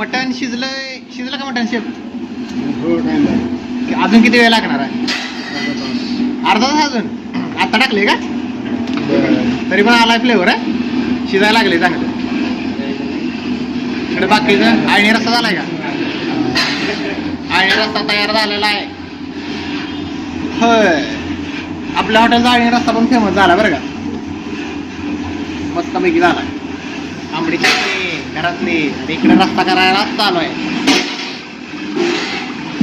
मटण शिजलंय. शिजलं का मटण शेप? लागेल अजून किती वेळ लागणार आहे? अर्धा तास. अजून? आता टाकले का? बरं. तरी पण आलाय फ्लेवर आहे शिजायला लागले चांगलं. इकडे बाकीचं आळणी रस्ता झालाय का? आळणी रस्ता तयार झालेला आहे. होय. आपल्या हॉटेलचा आळणी रस्ता पण फेमस झाला बरं का? मस्तपैकी झाला. आंबडी घरातली आणि इकडे रस्ता करायला चालू आहे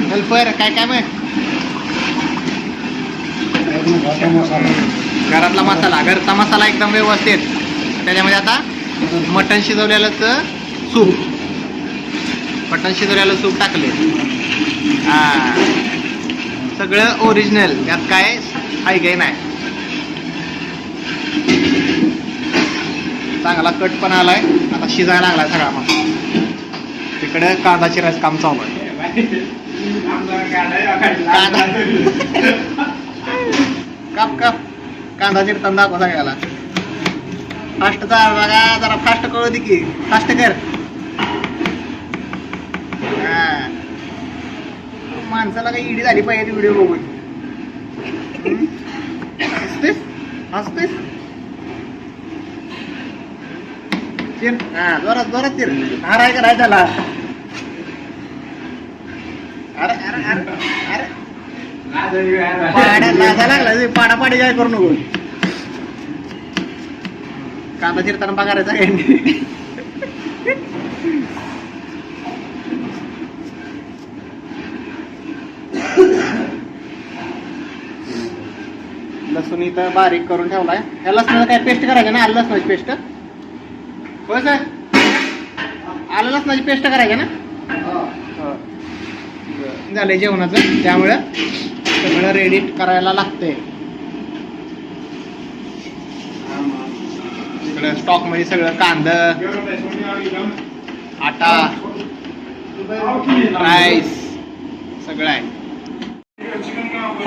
हेल्पर काय काय मग घरातला मसाला घरचा मसाला एकदम व्यवस्थित. त्याच्यामध्ये आता मटण शिजवलेलंच सूप. मटण शिजवलेलं सूप टाकले हा. सगळं ओरिजिनल त्यात काय आहे काही नाही. चांगला कट पण आलाय. आता शिजायला लागला सगळा मग तिकडे कांदा चिरायचं काम चालू आहे. कांदा काप काप. कांदा चिरताना दाखवा सगळ्याला फास्ट चाल बघा जरा फास्ट कळू दे की. फास्ट कर. हा. माणसाला काही इडी झाली पाहिजे व्हिडिओ बघून. हसतेस? हसतेस? चिर हा जोरात जोरात चिर हार आहे का नाही त्याला? अरे अरे अरे अरे. पाड्या लाजा लागला ते पाडापाडी काय करू नको. कांदा चिरताना बघायचा काय लसूण इथं बारीक करून ठेवलाय. ह्या लसणाला काय पेस्ट करायचं ना? लसणाची पेस्ट होय सर आलं लसणाची पेस्ट करायची ना? झालंय जेवणाचं. त्यामुळं सगळं रेडी करायला लागतंय. इकडं स्टॉकमध्ये सगळं कांद आटा राईस सगळं आहे.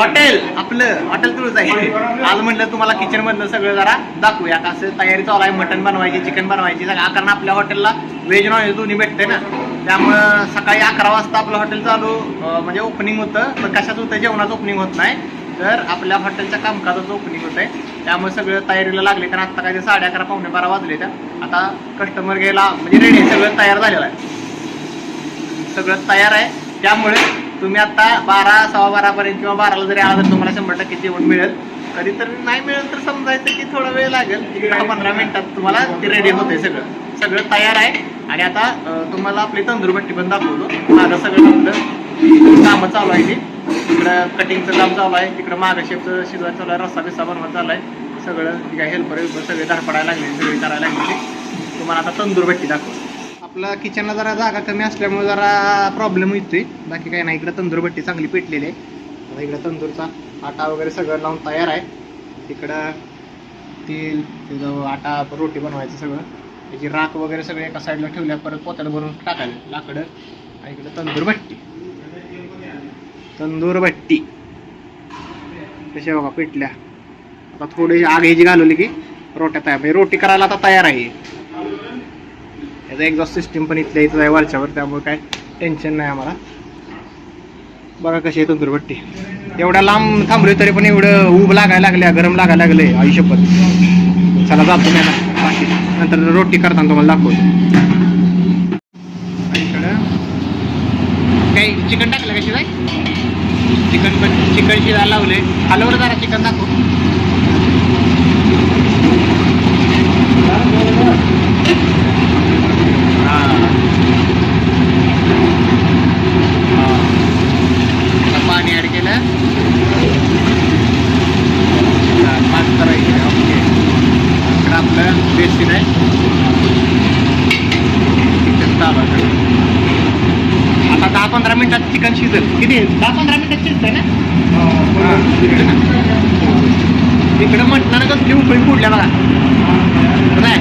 हॉटेल. आपलं हॉटेल तुळच आहे. आज म्हटलं तुम्हाला किचन मधलं सगळं जरा दाखवूया. कसं तयारी चालू आहे. मटन बनवायची चिकन बनवायची. सगळं. कारण आपल्या हॉटेलला व्हेज नॉन दोन्ही भेटते ना. त्यामुळं सकाळी अकरा वाजता आपलं हॉटेल चालू म्हणजे ओपनिंग होतं. पण कशाचं होतं? जेवणाचं ओपनिंग होत नाही. तर आपल्या हॉटेलच्या कामकाजाचं ओपनिंग होत आहे त्यामुळे सगळं तयारीला लागले. कारण आता काय ते साडे अकरा पावणे बारा वाजले त्या. आता कस्टमर घ्यायला म्हणजे रेडी सगळं तयार झालेलं आहे. सगळं तयार आहे. त्यामुळे तुम्ही आता बारा सव्वा बारापर्यंत किंवा बाराला जरी आला तर तुम्हाला शंभर टक्के जेवण मिळेल. कधी तर नाही मिळेल तर समजायचं की थोडा वेळ लागेल. दहा पंधरा मिनिटात तुम्हाला ते रेडी होते सगळं. सगळं तयार आहे. आणि आता तुम्हाला आपली तंदूर भट्टी पण दाखवतो. माझं सगळं आपलं कामं चालू आहे. ती इकडं कटिंगचं काम चालू आहे. तिकडं मागाशेपचं शिजवायचं चालू आहे. रस्सा बिस्सा बनवायचा चालू आहे. सगळं जे हेल्पर सगळे धडपडायला लागले सगळे करायला लागले. तुम्हाला आता तंदूर भट्टी दाखवतो. आपला किचनला जरा जागा कमी असल्यामुळे जरा प्रॉब्लेम येतोय. बाकी काही नाही इकडं तंदूर भट्टी चांगली पेटलेली आहे. आता इकडं तंदूरचा आटा वगैरे सगळं लावून तयार आहे. तिकडं तेल तिथं आटा रोटी बनवायचं सगळं. त्याची राख वगैरे सगळे एका साईडला ठेवल्या परत पोत्याला भरून टाकायला लाकडं. आणि इकडं तंदूर भट्टी. तंदूर भट्टी. कशा बघा पेटल्या. आता थोडी आग ह्याची घालवली की रोट्या तयार म्हणजे रोटी करायला आता तयार आहे. याचा एक्झॉस्ट सिस्टीम पण इथल्या इथं आहे वरच्यावर त्यामुळे काय टेन्शन नाही आम्हाला. बघा कशी आहे तंदूरभट्टी एवढ्या लांब थांबली तरी पण एवढं ऊब लागायला लागल्या गरम लागायला लागले आयुष्यपत चला जातो मी बाकी. नंतर रोटी करताना तुम्हाला दाखवतो. काही चिकन टाकलं कशी जाय चिकन पण चिकन शिजायला लावले हलवर जरा चिकन दाखव हा आता पाणी ॲड केलं हा, पाच करायचे ओके इकडं आपलं बेसिन आहे चिकन आता दहा पंधरा मिनिटात चिकन शिजेल. किती? दहा पंधरा मिनिटात शिजतंय ना? इकडं म्हटलं ना कसली उकळी फोडल्या बघा. नाही.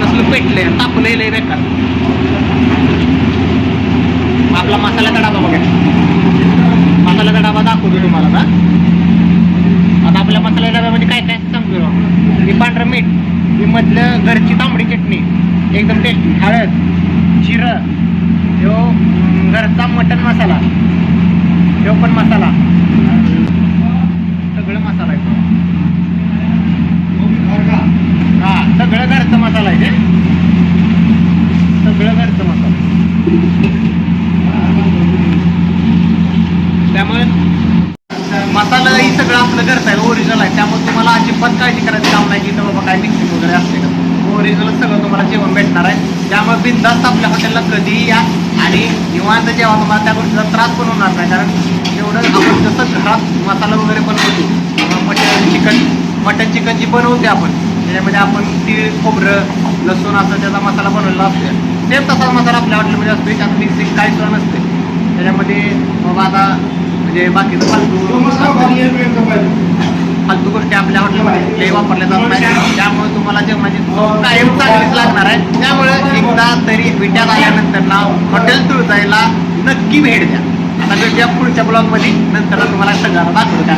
कसलं पेटलंय तापलंय लय बेकार आपला मसाल्याचा डबा बघा. मसाल्याचा डबा दाखवतो तुम्हाला का आता आपल्या मसाला डब्यामध्ये काय काय सांगतो मी पांढरं मीठ ही मधलं घरची तांबडी चटणी एकदम टेस्टी हळद जिरं ह्यो घरचा मटन मसाला. ह्यो पण मसाला. सगळं मसाला आहे. तो. हा सगळं घरचा मसाला आहे ते सगळं घरचं मसाला त्यामुळे मसाला ही सगळं आपलं आहे. ओरिजिनल आहे त्यामुळे तुम्हाला अजिबात काळजी करायचं काम नाही की इथं बाबा काय मिक्सिंग वगैरे असते का. ओरिजिनल सगळं तुम्हाला जेवण भेटणार आहे. त्यामुळे बिंदास्त आपल्या हॉटेलला कधीही या आणि निवांत जेव्हा तुम्हाला त्या गोष्टीचा त्रास पण होणार नाही. कारण जेवढं आपण जसं घरात मसाला वगैरे बनवतो मटन चिकन मटन चिकन जी बनवते आपण त्याच्यामध्ये आपण तीळ खोबरं लसूण असं त्याचा मसाला बनवलेला असतो सेम तसाच मसाला आपल्या हॉटेलमध्ये असतो त्यात मिक्सिंग काही सुद्धा नसते त्याच्यामध्ये बाबा आता म्हणजे बाकीचं फालतू फालतू गोष्टी आपल्या हॉटेलमध्ये कुठल्याही वापरल्या जात नाही त्यामुळे तुम्हाला जेवणाची म्हणजे कायम चांगलीच लागणार आहे. त्यामुळे एकदा तरी विट्यात आल्यानंतर ना हॉटेल तुळजाईला नक्की भेट द्या. आता भेटूया पुढच्या ब्लॉगमध्ये नंतर तुम्हाला सगळ्यांना दाखवू द्या.